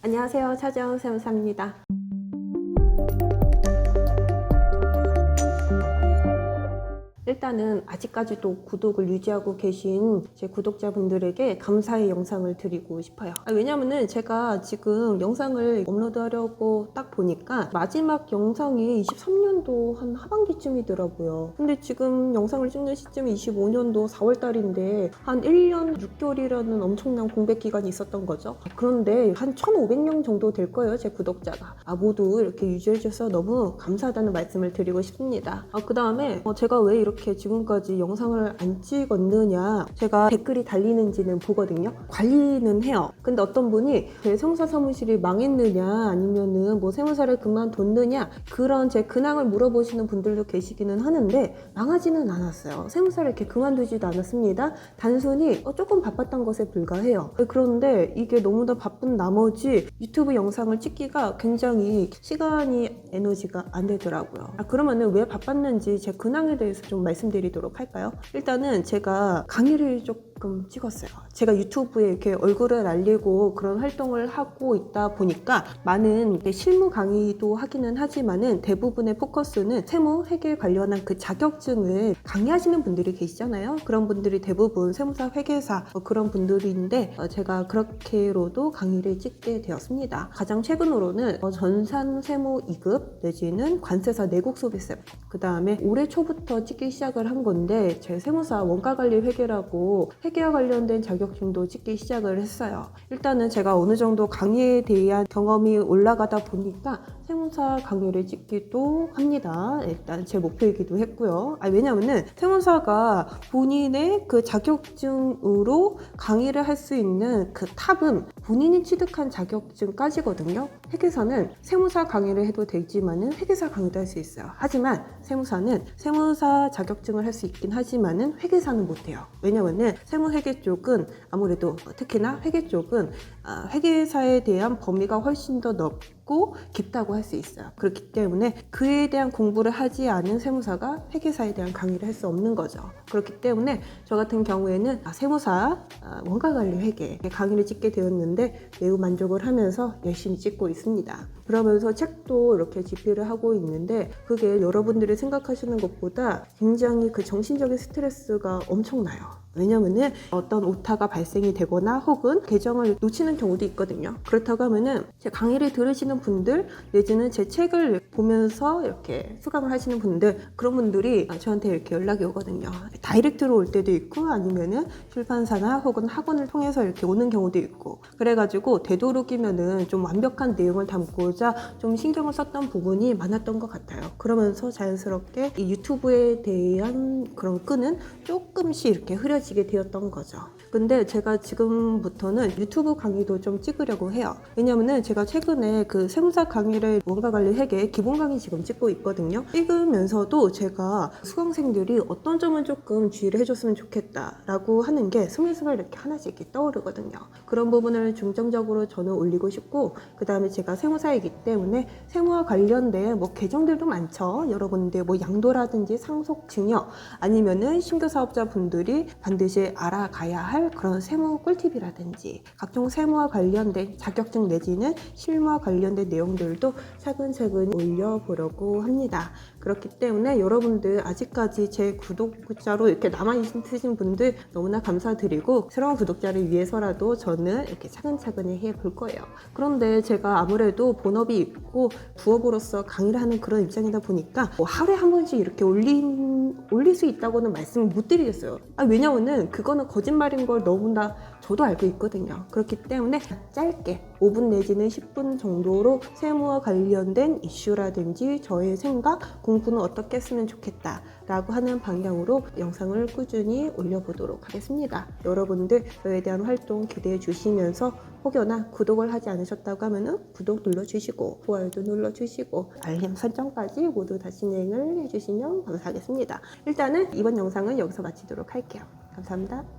안녕하세요. 차지영 세무사입니다. 일단은 아직까지도 구독을 유지하고 계신 제 구독자분들에게 감사의 영상을 드리고 싶어요. 아, 왜냐면은 제가 지금 영상을 업로드하려고 딱 보니까 마지막 영상이 23년도 한 하반기쯤이더라고요. 근데 지금 영상을 찍는 시점이 25년도 4월달인데 한 1년 6개월이라는 엄청난 공백 기간이 있었던 거죠. 그런데 한 1,500명 정도 될 거예요, 제 구독자가. 아, 모두 이렇게 유지해주셔서 너무 감사하다는 말씀을 드리고 싶습니다. 아, 그 다음에 제가 왜 이렇게 지금까지 영상을 안 찍었느냐. 제가 댓글이 달리는지는 보거든요. 관리는 해요. 근데 어떤 분이 제 세무사 사무실이 망했느냐, 아니면은 뭐 세무사를 그만뒀느냐, 그런 제 근황을 물어보시는 분들도 계시기는 하는데, 망하지는 않았어요. 세무사를 이렇게 그만두지도 않았습니다. 단순히 어, 조금 바빴던 것에 불과해요. 그런데 이게 너무나 바쁜 나머지 유튜브 영상을 찍기가 굉장히 시간이 에너지가 안 되더라고요. 아, 그러면은 왜 바빴는지 제 근황에 대해서 좀 말씀드리도록 할까요? 일단은 제가 강의를 조금 찍었어요. 제가 유튜브에 이렇게 얼굴을 알리고 그런 활동을 하고 있다 보니까 많은 실무 강의도 하기는 하지만은 대부분의 포커스는 세무 회계 관련한 그 자격증을 강의하시는 분들이 계시잖아요. 그런 분들이 대부분 세무사 회계사 뭐 그런 분들인데 어, 제가 그렇게로도 강의를 찍게 되었습니다. 가장 최근으로는 어, 전산 세무 2급 내지는 관세사 내국 소비세 그 다음에 올해 초부터 찍기 시작을 한 건데 제 세무사 원가 관리 회계라고 회계와 관련된 자격증도 찍기 시작을 했어요. 일단은 제가 어느 정도 강의에 대한 경험이 올라가다 보니까 세무사 강의를 찍기도 합니다. 일단 제 목표이기도 했고요. 아, 왜냐면은 세무사가 본인의 그 자격증으로 강의를 할 수 있는 그 탑은 본인이 취득한 자격증까지거든요. 회계사는 세무사 강의를 해도 되지만은 회계사 강의도 할 수 있어요. 하지만 세무사는 세무사 자격증을 할 수 있긴 하지만은 회계사는 못해요. 왜냐면은 세무회계 쪽은 아무래도 특히나 회계 쪽은 아, 회계사에 대한 범위가 훨씬 더 넓 고 깊다고 할 수 있어요. 그렇기 때문에 그에 대한 공부를 하지 않은 세무사가 회계사에 대한 강의를 할 수 없는 거죠. 그렇기 때문에 저 같은 경우에는 아, 세무사 아, 원가관리 회계 강의를 찍게 되었는데 매우 만족을 하면서 열심히 찍고 있습니다. 그러면서 책도 이렇게 집필을 하고 있는데 그게 여러분들이 생각하시는 것보다 굉장히 그 정신적인 스트레스가 엄청나요. 왜냐면은 어떤 오타가 발생이 되거나 혹은 계정을 놓치는 경우도 있거든요. 그렇다고 하면은 제 강의를 들으시는 분들 내지는 제 책을 보면서 이렇게 수강을 하시는 분들 그런 분들이 저한테 이렇게 연락이 오거든요. 다이렉트로 올 때도 있고 아니면은 출판사나 혹은 학원을 통해서 이렇게 오는 경우도 있고 그래가지고 되도록이면은 좀 완벽한 내용을 담고자 좀 신경을 썼던 부분이 많았던 것 같아요. 그러면서 자연스럽게 이 유튜브에 대한 그런 끈은 조금씩 이렇게 흐려지 게 되었던 거죠. 근데 제가 지금부터는 유튜브 강의도 좀 찍으려고 해요. 왜냐면은 제가 최근에 그 세무사 강의를 원가 관리 회계 기본 강의 지금 찍고 있거든요. 찍으면서도 제가 수강생들이 어떤 점은 조금 주의를 해줬으면 좋겠다라고 하는 게 스물스물 이렇게 하나씩 이렇게 떠오르거든요. 그런 부분을 중점적으로 저는 올리고 싶고 그 다음에 제가 세무사이기 때문에 세무와 관련된 뭐 계정들도 많죠. 여러분들 뭐 양도라든지 상속 증여 아니면은 신규 사업자 분들이 반드시 알아가야 할 그런 세무 꿀팁이라든지 각종 세무와 관련된 자격증 내지는 실무와 관련된 내용들도 차근차근 올려보려고 합니다. 그렇기 때문에 여러분들 아직까지 제 구독자로 이렇게 남아있으신 분들 너무나 감사드리고 새로운 구독자를 위해서라도 저는 이렇게 차근차근 해볼 거예요. 그런데 제가 아무래도 본업이 있고 부업으로서 강의를 하는 그런 입장이다 보니까 뭐 하루에 한 번씩 이렇게 올린, 올릴 수 있다고는 말씀을 못 드리겠어요. 아, 왜냐면 은 그거는 거짓말인 걸 너무나 저도 알고 있거든요. 그렇기 때문에 짧게 5분 내지는 10분 정도로 세무와 관련된 이슈라든지 저의 생각, 공부는 어떻게 했으면 좋겠다 라고 하는 방향으로 영상을 꾸준히 올려보도록 하겠습니다. 여러분들 저에 대한 활동 기대해 주시면서 혹여나 구독을 하지 않으셨다고 하면은 구독 눌러주시고 좋아요도 눌러주시고 알림 설정까지 모두 다 진행을 해주시면 감사하겠습니다. 일단은 이번 영상은 여기서 마치도록 할게요. 감사합니다.